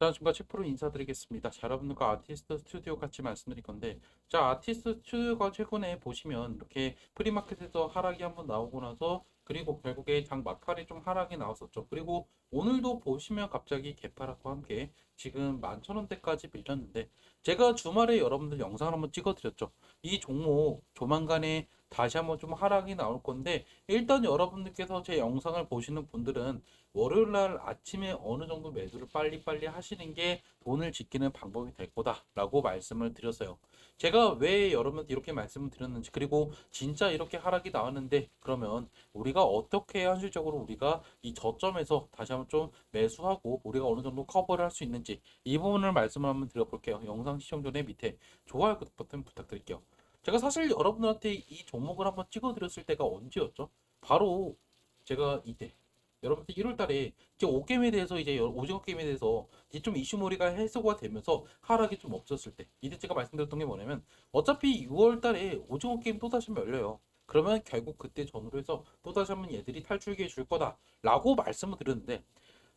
자, 지금까지 프로 인사드리겠습니다. 자, 여러분들과 아티스트 스튜디오 같이 말씀드릴 건데, 자, 아티스트 스튜디오가 최근에 보시면 이렇게 프리마켓에서 하락이 한번 나오고 나서, 그리고 결국에 장 막판에 좀 하락이 나왔었죠. 그리고 오늘도 보시면 갑자기 개파락과 함께 지금 11,000원대까지 밀렸는데, 제가 주말에 여러분들 영상을 한번 찍어드렸죠. 이 종목 조만간에 다시 한번 좀 하락이 나올 건데, 일단 여러분들께서 제 영상을 보시는 분들은 월요일 날 아침에 어느 정도 매도를 빨리빨리 하시는 게 돈을 지키는 방법이 될 거다라고 말씀을 드렸어요. 제가 왜 여러분한테 이렇게 말씀을 드렸는지 그리고 진짜 이렇게 하락이 나왔는데 그러면 우리가 어떻게 현실적으로 우리가 이 저점에서 다시 한번 좀 매수하고 우리가 어느 정도 커버를 할 수 있는지 이 부분을 말씀을 한번 드려볼게요. 영상 시청 전에 밑에 좋아요 버튼 부탁드릴게요. 제가 사실 여러분들한테 이 종목을 한번 찍어드렸을 때가 언제였죠? 바로 제가 이때 여러분들 1월 달에 이제 오게임에 대해서 이제 여- 오징어 게임에 대해서 이제 좀 이슈몰이가 해소가 되면서 하락이 좀 없었을 때 이때 제가 말씀드렸던 게 뭐냐면 어차피 6월 달에 오징어 게임 또 다시 열려요. 그러면 결국 그때 전후로 해서 또 다시 한번 얘들이 탈출기에 줄 거다라고 말씀을 드렸는데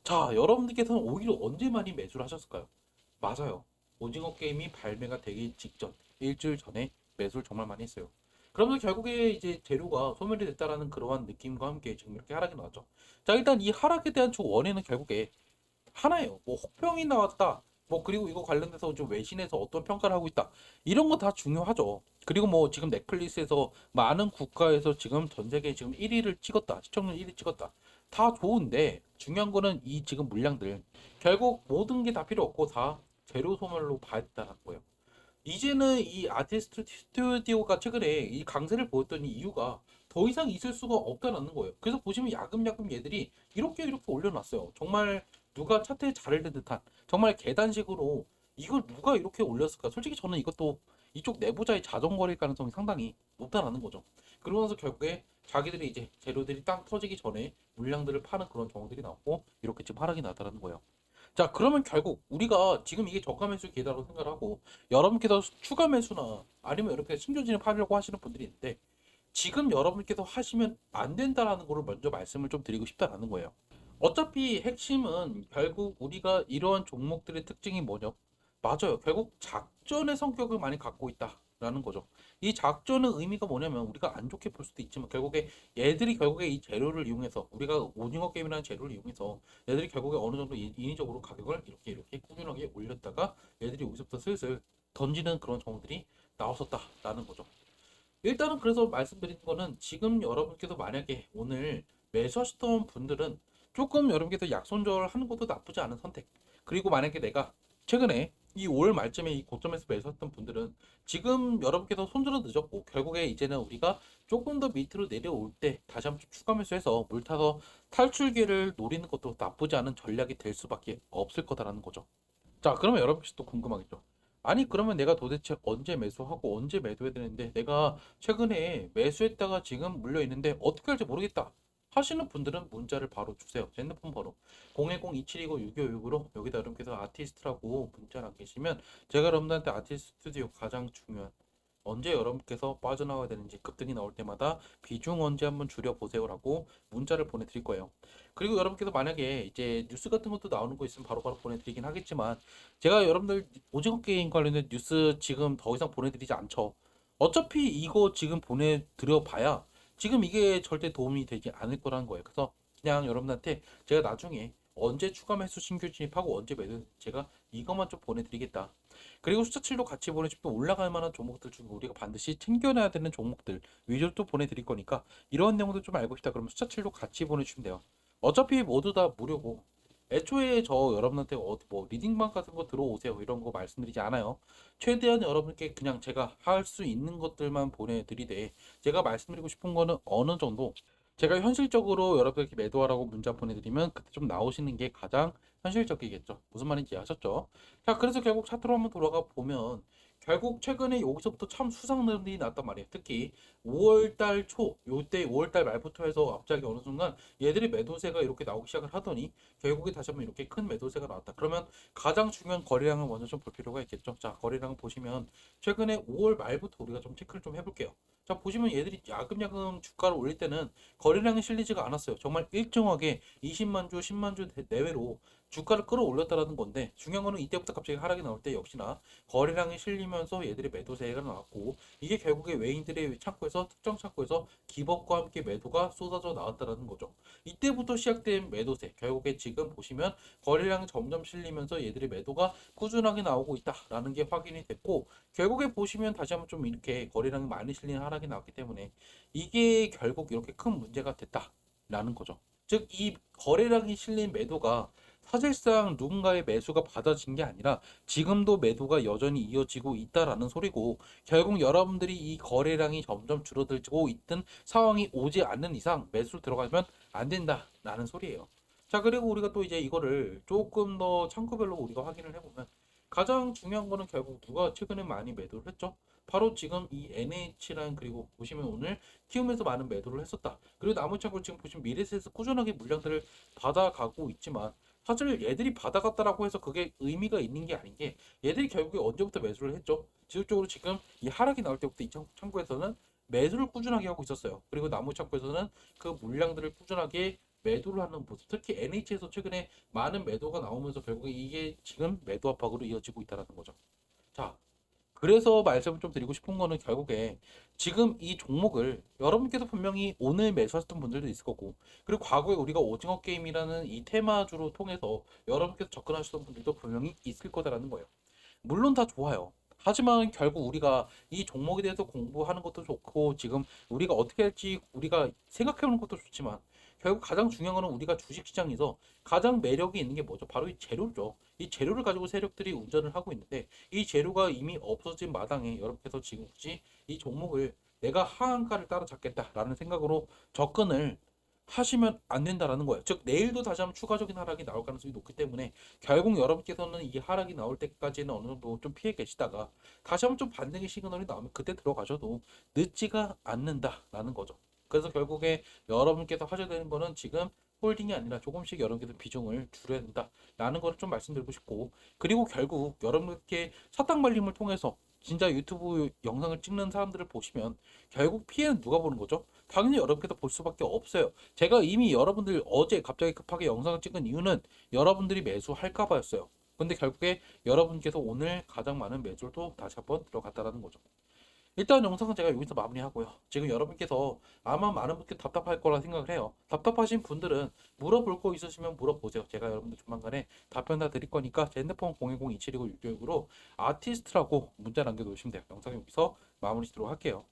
자 여러분들께서는 오히려 언제 많이 매수를 하셨을까요? 맞아요. 오징어 게임이 발매가 되기 직전 일주일 전에 매수를 정말 많이 했어요. 그러면서 결국에 이제 재료가 소멸이 됐다라는 그러한 느낌과 함께 지금 이렇게 하락이 나왔죠. 자, 일단 이 하락에 대한 주 원인은 결국에 하나예요. 뭐 혹평이 나왔다. 뭐 그리고 이거 관련돼서 좀 외신에서 어떤 평가를 하고 있다. 이런 거 다 중요하죠. 그리고 뭐 지금 넷플릭스에서 많은 국가에서 지금 전 세계 지금 1위를 찍었다. 시청률 1위 찍었다. 다 좋은데 중요한 거는 이 지금 물량들 결국 모든 게 다 필요 없고 다 재료 소멸로 봐야 된다는 거예요. 이제는 이 아티스트 스튜디오가 최근에 이 강세를 보였던 이유가 더 이상 있을 수가 없다는 거예요. 그래서 보시면 야금야금 얘들이 이렇게 이렇게 올려놨어요. 정말 누가 차트에 자를 든 듯한 정말 계단식으로 이걸 누가 이렇게 올렸을까? 솔직히 저는 이것도 이쪽 내부자의 자전거릴 가능성이 상당히 높다라는 거죠. 그러면서 결국에 자기들이 이제 재료들이 땅 터지기 전에 물량들을 파는 그런 정황들이 나왔고 이렇게 지금 하락이 나다라는 거예요. 자, 그러면 결국 우리가 지금 이게 저가 매수 기회라고 생각을 하고 여러분께서 추가 매수나 아니면 이렇게 숨겨진을 파려고 하시는 분들이 있는데 지금 여러분께서 하시면 안 된다라는 거를 먼저 말씀을 좀 드리고 싶다라는 거예요. 어차피 핵심은 결국 우리가 이러한 종목들의 특징이 뭐죠? 맞아요. 결국 작전의 성격을 많이 갖고 있다 라는 거죠. 이 작전의 의미가 뭐냐면 우리가 안 좋게 볼 수도 있지만 결국에 얘들이 결국에 이 재료를 이용해서 우리가 오징어 게임이라는 재료를 이용해서 얘들이 결국에 어느 정도 인- 인위적으로 가격을 이렇게 이렇게 꾸준하게 올렸다가 얘들이 여기서부터 슬슬 던지는 그런 정보들이 나왔었다라는 거죠. 일단은 그래서 말씀드린 거는 지금 여러분께서 만약에 오늘 매수하셨던 분들은 조금 여러분께서 약손절 하는 것도 나쁘지 않은 선택. 그리고 만약에 내가 최근에 이 5월 말쯤에 이 고점에서 매수했던 분들은 지금 여러분께서 손절은 늦었고 결국에 이제는 우리가 조금 더 밑으로 내려올 때 다시 한번 좀 추가 매수해서 물 타서 탈출 기회를 노리는 것도 나쁘지 않은 전략이 될 수밖에 없을 거다라는 거죠. 자, 그러면 여러분께서 또 궁금하겠죠. 아니, 그러면 내가 도대체 언제 매수하고 언제 매도해야 되는데 내가 최근에 매수했다가 지금 물려 있는데 어떻게 할지 모르겠다. 하시는 분들은 문자를 바로 주세요. 제 핸드폰 번호 010-2729-6565로 여기다 여러분께서 아티스트라고 문자 남기시면 제가 여러분들한테 아티스트 스튜디오 가장 중요한 언제 여러분께서 빠져나와야 되는지 급등이 나올 때마다 비중 언제 한번 줄여보세요라고 문자를 보내드릴 거예요. 그리고 여러분께서 만약에 이제 뉴스 같은 것도 나오는 거 있으면 바로바로 보내드리긴 하겠지만 제가 여러분들 오징어 게임 관련된 뉴스 지금 더 이상 보내드리지 않죠. 어차피 이거 지금 보내드려 봐야 지금 이게 절대 도움이 되지 않을 거라는 거예요. 그래서 그냥 여러분한테 제가 나중에 언제 추가 매수 신규 진입하고 언제 매도 제가 이것만 좀 보내드리겠다. 그리고 숫자 7도 같이 보내주면 올라갈 만한 종목들 중에 우리가 반드시 챙겨놔야 되는 종목들 위주로 또 보내드릴 거니까 이런 내용도 좀 알고 싶다 그러면 숫자 7도 같이 보내주시면 돼요. 어차피 모두 다 무료고 애초에 저 여러분한테 어디 뭐 리딩방 같은 거 들어오세요 이런 거 말씀드리지 않아요. 최대한 여러분께 그냥 제가 할 수 있는 것들만 보내드리되 제가 말씀드리고 싶은 거는 어느 정도 제가 현실적으로 여러분들께 매도하라고 문자 보내드리면 그때 좀 나오시는 게 가장 현실적이겠죠. 무슨 말인지 아셨죠? 자, 그래서 결국 차트로 한번 돌아가 보면 결국 최근에 여기서부터 참 수상들이 났단 말이에요. 특히 5월달 초, 요때 5월달 말부터 해서 갑자기 어느 순간 얘들이 매도세가 이렇게 나오기 시작을 하더니 결국에 다시 한번 이렇게 큰 매도세가 나왔다. 그러면 가장 중요한 거래량을 먼저 좀 볼 필요가 있겠죠. 자, 거래량 보시면 최근에 5월 말부터 우리가 좀 체크를 좀 해볼게요. 자 보시면 얘들이 야금야금 주가를 올릴 때는 거래량이 실리지가 않았어요. 정말 일정하게 20만 주, 10만 주 대- 내외로 주가를 끌어올렸다라는 건데 중요한 거는 이때부터 갑자기 하락이 나올 때 역시나 거래량이 실리면서 얘들이 매도세가 나왔고 이게 결국에 외인들의 창구에서 특정 창구에서 기법과 함께 매도가 쏟아져 나왔다라는 거죠. 이때부터 시작된 매도세 결국에 지금 보시면 거래량이 점점 실리면서 얘들의 매도가 꾸준하게 나오고 있다라는 게 확인이 됐고 결국에 보시면 다시 한번 좀 이렇게 거래량이 많이 실리는 하락이 나왔기 때문에 이게 결국 이렇게 큰 문제가 됐다라는 거죠. 즉 이 거래량이 실린 매도가 사실상 누군가의 매수가 받아진 게 아니라 지금도 매도가 여전히 이어지고 있다라는 소리고 결국 여러분들이 이 거래량이 점점 줄어들고 있던 상황이 오지 않는 이상 매수 들어가면 안 된다라는 소리예요. 자 그리고 우리가 또 이제 이거를 조금 더 창구별로 우리가 확인을 해보면 가장 중요한 거는 결국 누가 최근에 많이 매도를 했죠? 바로 지금 이 NH라인 그리고 보시면 오늘 키움에서 많은 매도를 했었다. 그리고 나머지 창구 지금 보시면 미래세에서 꾸준하게 물량들을 받아가고 있지만 사실 얘들이 받아갔다라고 해서 그게 의미가 있는 게 아닌 게 얘들이 결국에 언제부터 매수를 했죠? 지속적으로 지금 이 하락이 나올 때부터 이 창- 창구에서는 매수를 꾸준하게 하고 있었어요. 그리고 나머지 창구에서는 그 물량들을 꾸준하게 매도를 하는 모습. 특히 NH에서 최근에 많은 매도가 나오면서 결국에 이게 지금 매도 압박으로 이어지고 있다는 거죠. 자, 그래서 말씀을 좀 드리고 싶은 거는 결국에 지금 이 종목을 여러분께서 분명히 오늘 매수하셨던 분들도 있을 거고 그리고 과거에 우리가 오징어 게임이라는 이 테마주로 통해서 여러분께서 접근하셨던 분들도 분명히 있을 거다라는 거예요. 물론 다 좋아요. 하지만 결국 우리가 이 종목에 대해서 공부하는 것도 좋고 지금 우리가 어떻게 할지 우리가 생각해보는 것도 좋지만 결국 가장 중요한 거는 우리가 주식시장에서 가장 매력이 있는 게 뭐죠? 바로 이 재료죠. 이 재료를 가지고 세력들이 운전을 하고 있는데 이 재료가 이미 없어진 마당에 여러분께서 지금 굳이 이 종목을 내가 하한가를 따라잡겠다라는 생각으로 접근을 하시면 안 된다라는 거예요. 즉 내일도 다시 한번 추가적인 하락이 나올 가능성이 높기 때문에 결국 여러분께서는 이 하락이 나올 때까지는 어느 정도 좀 피해 계시다가 다시 한번 좀 반등의 시그널이 나오면 그때 들어가셔도 늦지가 않는다라는 거죠. 그래서 결국에 여러분께서 하셔야 되는 거는 지금 홀딩이 아니라 조금씩 여러분께서 비중을 줄여야 된다라는 거를 좀 말씀드리고 싶고 그리고 결국 여러분께 사탕 발림을 통해서 진짜 유튜브 영상을 찍는 사람들을 보시면 결국 피해는 누가 보는 거죠? 당연히 여러분께서 볼 수밖에 없어요. 제가 이미 여러분들 어제 갑자기 급하게 영상을 찍은 이유는 여러분들이 매수할까 봐였어요. 근데 결국에 여러분께서 오늘 가장 많은 또 다시 한번 들어갔다라는 거죠. 일단 영상은 제가 여기서 마무리하고요. 지금 여러분께서 아마 많은 분들이 답답할 거라 생각을 해요. 답답하신 분들은 물어볼 거 있으시면 물어보세요. 제가 여러분들 조만간에 답변 다 드릴 거니까 제 핸드폰 010-2729-666으로 아티스트라고 문자 남겨놓으시면 돼요. 영상 여기서 마무리 짓도록 할게요.